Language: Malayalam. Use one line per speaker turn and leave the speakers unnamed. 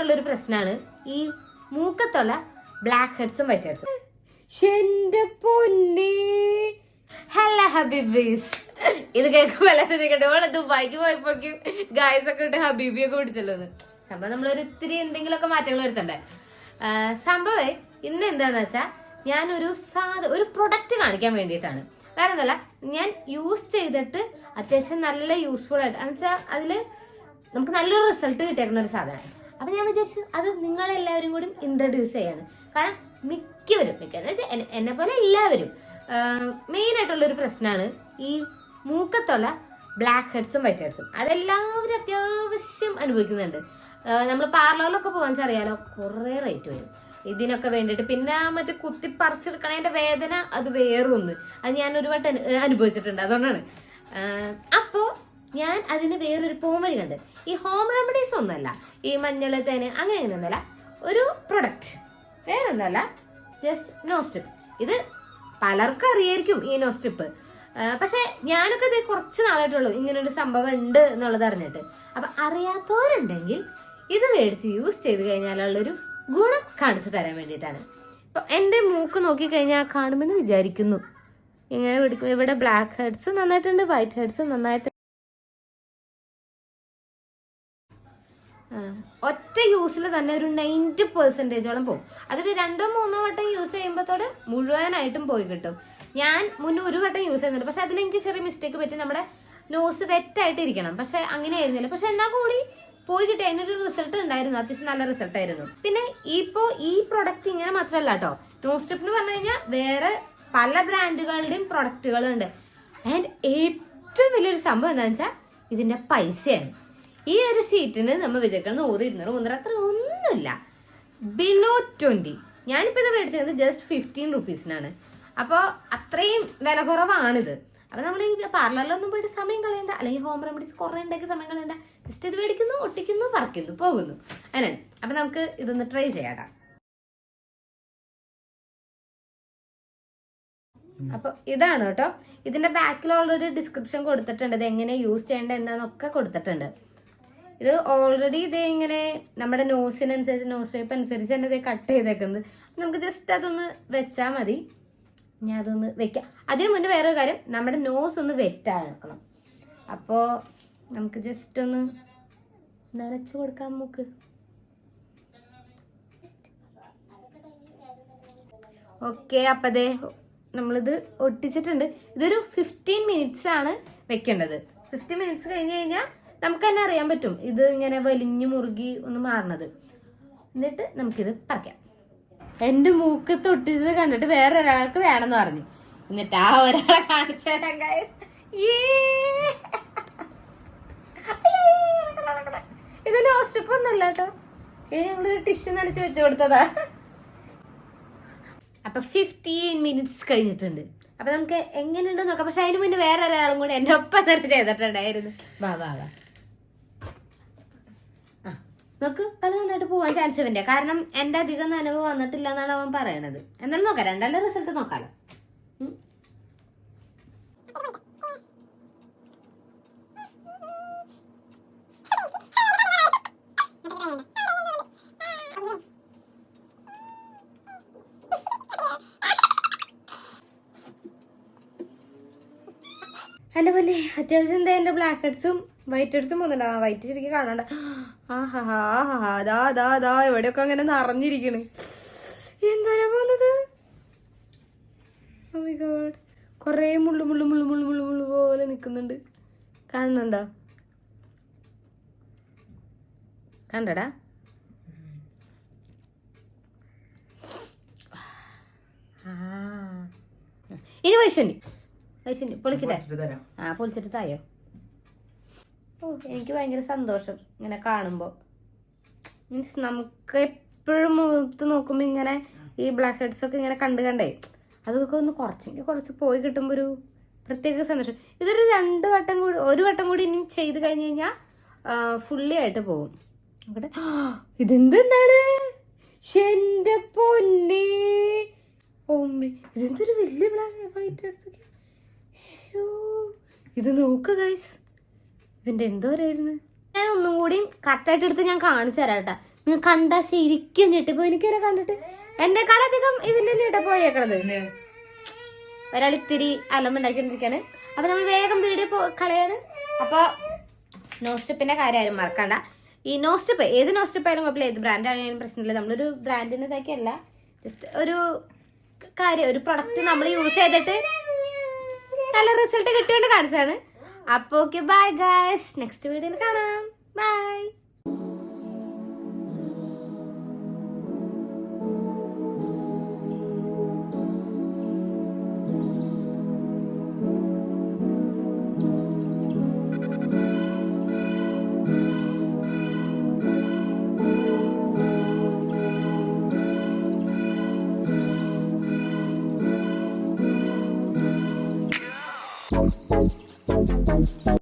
ആയിട്ടുള്ള ഒരു പ്രശ്നമാണ് ഈ മൂക്കത്തുള്ള ബ്ലാക്ക് ഹെഡ്സും വൈറ്റ് ഹെഡ്സും എന്റെ പൊന്നേ. ഹലോ ഹബീബീസ് ഇത് കേൾക്കുമ്പോൾ എല്ലാവരും നിൽക്കട്ടെ ഓളെ ദുബായിക്ക് പോയപ്പോഴേക്കും ഗായസ് ഒക്കെ ഇട്ട് ഹബീബിയൊക്കെ പിടിച്ചല്ലോ എന്ന് സംഭവം നമ്മളൊരു ഇത്തിരി എന്തെങ്കിലുമൊക്കെ മാറ്റങ്ങൾ വരുത്തണ്ടേ? സംഭവേ സംഭവം ഇന്ന് എന്താന്ന് വെച്ചാൽ ഞാനൊരു സാധ ഒരു പ്രൊഡക്റ്റ് കാണിക്കാൻ വേണ്ടിയിട്ടാണ്. വേറെ എന്തല്ല ഞാൻ യൂസ് ചെയ്തിട്ട് അത്യാവശ്യം നല്ല യൂസ്ഫുൾ ആയിട്ട്. എന്ന് വെച്ചാൽ അതിൽ നമുക്ക് നല്ലൊരു റിസൾട്ട് കിട്ടിയേക്കുന്ന ഒരു സാധനമാണ്. അപ്പൊ ഞാൻ വിചാരിച്ചു അത് നിങ്ങളെല്ലാവരും കൂടി ഇൻട്രൊഡ്യൂസ് ചെയ്യാണ്. കാരണം മിക്കവരും മിക്ക എന്ന് വെച്ചാൽ എന്നെ- പോലെ എല്ലാവരും ഒരു പ്രശ്നമാണ് ഈ മൂക്കത്തുള്ള ബ്ലാക്ക് ഹെഡ്സും വൈറ്റ് ഹെഡ്സും അതെല്ലാവരും അത്യാവശ്യം അനുഭവിക്കുന്നുണ്ട്. നമ്മൾ പാർലറിലൊക്കെ പോകാൻ അറിയാലോ കുറേ റേറ്റ് വരും. ഇതിനൊക്കെ വേണ്ടിയിട്ട്. പിന്നെ മറ്റേ കുത്തി പറിച്ചെടുക്കണതിന്റെ വേദന അത് വേറൊന്ന്. അത് ഞാൻ ഒരു വട്ടം അനുഭവിച്ചിട്ടുണ്ട്. അതുകൊണ്ടാണ്. ആഹ് അപ്പോ ഞാൻ അതിന് വേറൊരു പോംവഴി കണ്ട് ഈ ഹോം റെമഡീസ് ഒന്നല്ല ഈ മഞ്ഞൾ തേന് അങ്ങനെ ഒന്നല്ല ഒരു പ്രൊഡക്റ്റ് വേറെ ഒന്നല്ല ജസ്റ്റ് നോ സ്ട്രിപ്പ് ഇത് പലർക്കും അറിയായിരിക്കും ഈ നോ സ്ട്രിപ്പ് പക്ഷെ ഞാനൊക്കെ ഇത് കുറച്ച് നാളായിട്ടുള്ളൂ ഇങ്ങനൊരു സംഭവം ഉണ്ട് എന്നുള്ളത് അറിഞ്ഞിട്ട്. അപ്പൊ അറിയാത്തവരുണ്ടെങ്കിൽ ഇത് മേടിച്ച് യൂസ് ചെയ്ത് കഴിഞ്ഞാലുള്ളൊരു ഗുണം കാണിച്ചു തരാൻ വേണ്ടിയിട്ടാണ്. ഇപ്പൊ എന്റെ മൂക്ക് നോക്കി കഴിഞ്ഞാൽ കാണുമെന്ന് വിചാരിക്കുന്നു. ഇങ്ങനെ ഇവിടെ ബ്ലാക്ക് ഹെഡ്സ് നന്നായിട്ടുണ്ട് വൈറ്റ് ഹെഡ്സ് നന്നായിട്ട് ഒറ്റ യൂസിൽ തന്നെ ഒരു നയന്റി പെർസെന്റേജോളം പോകും അതൊരു രണ്ടോ മൂന്നോ വട്ടം യൂസ് ചെയ്യുമ്പോഴത്തോടെ മുഴുവനായിട്ടും പോയി കിട്ടും. ഞാൻ മുന്നേ ഒരു വട്ടം യൂസ് ചെയ്യുന്നുണ്ട് പക്ഷെ അതിലെനിക്ക് ചെറിയ മിസ്റ്റേക്ക് പറ്റി നമ്മുടെ നോസ് വെറ്റായിട്ട് ഇരിക്കണം പക്ഷെ അങ്ങനെ ആയിരുന്നില്ല പക്ഷെ എന്നാൽ കൂടി പോയി കിട്ടി. അതിനൊരു റിസൾട്ട് ഉണ്ടായിരുന്നു. അത്യാവശ്യം നല്ല റിസൾട്ട് ആയിരുന്നു. പിന്നെ ഇപ്പോൾ ഈ പ്രൊഡക്റ്റ് ഇങ്ങനെ മാത്രമല്ല കേട്ടോ നോ സ്ട്രിപ്പ് എന്ന് പറഞ്ഞു കഴിഞ്ഞാൽ വേറെ പല ബ്രാൻഡുകളുടെയും പ്രൊഡക്റ്റുകളുണ്ട് ആൻഡ് ഏറ്റവും വലിയൊരു സംഭവം എന്താണെന്ന് വെച്ചാൽ ഇതിന്റെ പൈസയാണ്. ഈ ഒരു ഷീറ്റിന് നമ്മൾ വിചാരിക്കണം നൂറ് ഇരുന്നൂറ് മുന്നൂറ് അത്ര ഒന്നുമില്ല. ബിലോ ട്വന്റി ഞാനിപ്പോൾ ഇത് മേടിച്ചത് ജസ്റ്റ് ഫിഫ്റ്റീൻ റുപ്പീസിനാണ് അപ്പോൾ അത്രയും വില കുറവാണിത്. അപ്പം നമ്മൾ ഈ പാർലറിലൊന്നും പോയിട്ട് സമയം കളയണ്ട. അല്ലെങ്കിൽ ഹോം റെമഡീസ് കുറേ ഉണ്ടാക്കി സമയം കളയണ്ട. ജസ്റ്റ് ഇത് മേടിക്കുന്നു ഒട്ടിക്കുന്നു പറിക്കുന്നു പോകുന്നു. അങ്ങനെയാണ് അപ്പം നമുക്ക് ഇതൊന്ന് ട്രൈ ചെയ്യാടാ. അപ്പോൾ ഇതാണ് കേട്ടോ. ഇതിന്റെ ബാക്കിൽ ഓൾറെഡി ഡിസ്ക്രിപ്ഷൻ കൊടുത്തിട്ടുണ്ട്. ഇത് എങ്ങനെ യൂസ് ചെയ്യേണ്ടത് എന്താന്നൊക്കെ കൊടുത്തിട്ടുണ്ട്. ഇത് ഓൾറെഡി ഇതേ ഇങ്ങനെ നമ്മുടെ നോസിനനുസരിച്ച് നോസ് ഷേപ്പ് അനുസരിച്ച് തന്നെ ഇത് കട്ട് ചെയ്തേക്കുന്നത്. നമുക്ക് ജസ്റ്റ് അതൊന്ന് വെച്ചാൽ മതി. ഞാൻ അതൊന്ന് വെക്കാം. അതിന് മുന്നേ വേറൊരു കാര്യം നമ്മുടെ നോസ് ഒന്ന് വെറ്റാക്കണം അപ്പോൾ നമുക്ക് ജസ്റ്റ് ഒന്ന് നനച്ചു കൊടുക്കാം നമുക്ക് ഓക്കെ അപ്പം അതെ നമ്മളിത് ഒട്ടിച്ചിട്ടുണ്ട്. ഇതൊരു ഫിഫ്റ്റീൻ മിനിറ്റ്സ് ആണ് വെക്കേണ്ടത്. ഫിഫ്റ്റീൻ മിനിറ്റ്സ് കഴിഞ്ഞ് കഴിഞ്ഞാൽ നമുക്ക് തന്നെ അറിയാൻ പറ്റും. ഇത് ഇങ്ങനെ വലിഞ്ഞു മുറുകി ഒന്ന് മാറണത്. എന്നിട്ട് നമുക്കിത് പറിക്കാം. എന്റെ മൂക്ക് തൊട്ടിച്ചത് കണ്ടിട്ട് വേറെ ഒരാൾക്ക് വേണമെന്ന് പറഞ്ഞു. എന്നിട്ട് ആ ഒരാളെ കാണിച്ചു തരാം. ഇത് ലോസ്റ്റിപ്പ് ഒന്നല്ല കേട്ടോ. ഇത് ഞങ്ങളൊരു ടിഷ്യൂ നനച്ച് വെച്ചു കൊടുത്തതാ. അപ്പൊ ഫിഫ്റ്റീൻ മിനിറ്റ്സ് കഴിഞ്ഞിട്ടുണ്ട്. അപ്പൊ നമുക്ക് എങ്ങനെയുണ്ടെന്ന് നോക്കാം. പക്ഷെ അതിന് മുന്നേ വേറെ ഒരാളും കൂടി എന്റെ ഒപ്പം തന്നെ ചെയ്തിട്ടുണ്ടായിരുന്നു. വാ വാ വാ. നോക്ക് കളി നന്നായിട്ട് പോവാൻ ചാൻസ് ഇവന്റെ കാരണം എന്റെ അധികം നനവ് വന്നിട്ടില്ല എന്നാണ് അവൻ പറയണത്. എന്നാലും നോക്കാം. രണ്ടാളുടെ റിസൾട്ട് നോക്കാലോ. ഉം. എന്റെ പോലെ അത്യാവശ്യം എന്താ എന്റെ ബ്ലാക്ക് ഹെഡ്സും വൈറ്റ് അടിച്ച് പോകുന്നുണ്ട് ആ വൈറ്റ് ശരിക്കും കാണണ്ട. ആഹാ ദാ ദാ ദാ എവിടെയൊക്കെ അങ്ങനെ നിറഞ്ഞിരിക്കണ്. എന്താണ് പോകുന്നത് Oh. കുറേ മുള്ളു മുള്ളു മുള്ളു മുള്ളു മുള്ളു മുള്ളു പോലെ നിൽക്കുന്നുണ്ട് കാണുന്നുണ്ടോ? കണ്ടടാ. ആ. ഇനി വൈശന്നി വൈശന്നി പൊളിക്കട്ടെ. ആ പൊളിച്ചിട്ട് തായോ? എനിക്ക് ഭയങ്കര സന്തോഷം ഇങ്ങനെ കാണുമ്പോൾ മീൻസ് നമുക്ക് എപ്പോഴും മുഖത്ത് നോക്കുമ്പോൾ ഇങ്ങനെ ഈ ബ്ലാക്ക് ഹെഡ്സ് ഒക്കെ ഇങ്ങനെ കണ്ട് കണ്ടേ അതൊക്കെ ഒന്ന് കുറച്ചെങ്കിൽ കുറച്ച് പോയി കിട്ടുമ്പോൾ ഒരു പ്രത്യേക സന്തോഷം. ഇതൊരു രണ്ട് വട്ടം കൂടി ഒരു വട്ടം കൂടി ഇനി ചെയ്ത് കഴിഞ്ഞു കഴിഞ്ഞാൽ ഫുള്ളി ആയിട്ട് പോകും. നോക്കട്ടെ ഇതെന്താണ് എന്റെ പൊന്നെ. ഇതെന്തൊരു വലിയ ബ്ലാക്ക് ഹെഡ്സ് ഒക്കെ. ഇത് നോക്കുക ഗൈസ് ഇവന്റെ എന്തോരായിരുന്നു ഞാൻ ഒന്നും കൂടി കറക്റ്റായിട്ട് എടുത്ത് ഞാൻ കാണിച്ചു തരാം കേട്ടാ. നിങ്ങൾ കണ്ട ശരിക്കും ഞെട്ടിപ്പോ എനിക്കിവരെ കണ്ടിട്ട് എന്റെ അധികം ഇവന്റെ ഞെട്ട പോയേക്കണത്. ഒരാൾ ഇത്തിരി അലമ്പുണ്ടാക്കിക്കൊണ്ടിരിക്കാണ് അപ്പൊ നമ്മൾ വേഗം വീഡിയോ പോ കളയാണ്. അപ്പൊ നോസ്റ്റപ്പിന്റെ കാര്യം ആരും മറക്കണ്ട. ഈ നോ സ്റ്റെപ്പ് ഏത് നോസ്റ്റപ്പ് ആയാലും കുഴപ്പമില്ല. ഏത് ബ്രാൻഡ് ആണെങ്കിലും പ്രശ്നമില്ല. നമ്മളൊരു ബ്രാൻഡിന് ഇതാക്കിയല്ല. ജസ്റ്റ് ഒരു കാര്യം ഒരു പ്രൊഡക്റ്റ് നമ്മൾ യൂസ് ചെയ്തിട്ട് നല്ല റിസൾട്ട് കിട്ടിയോണ്ട് കാണിച്ചതാണ്. അപ്പൊ ഓക്കെ ബൈ ഗായ്സ് നെക്സ്റ്റ് വീഡിയോയിൽ കാണാം ബൈ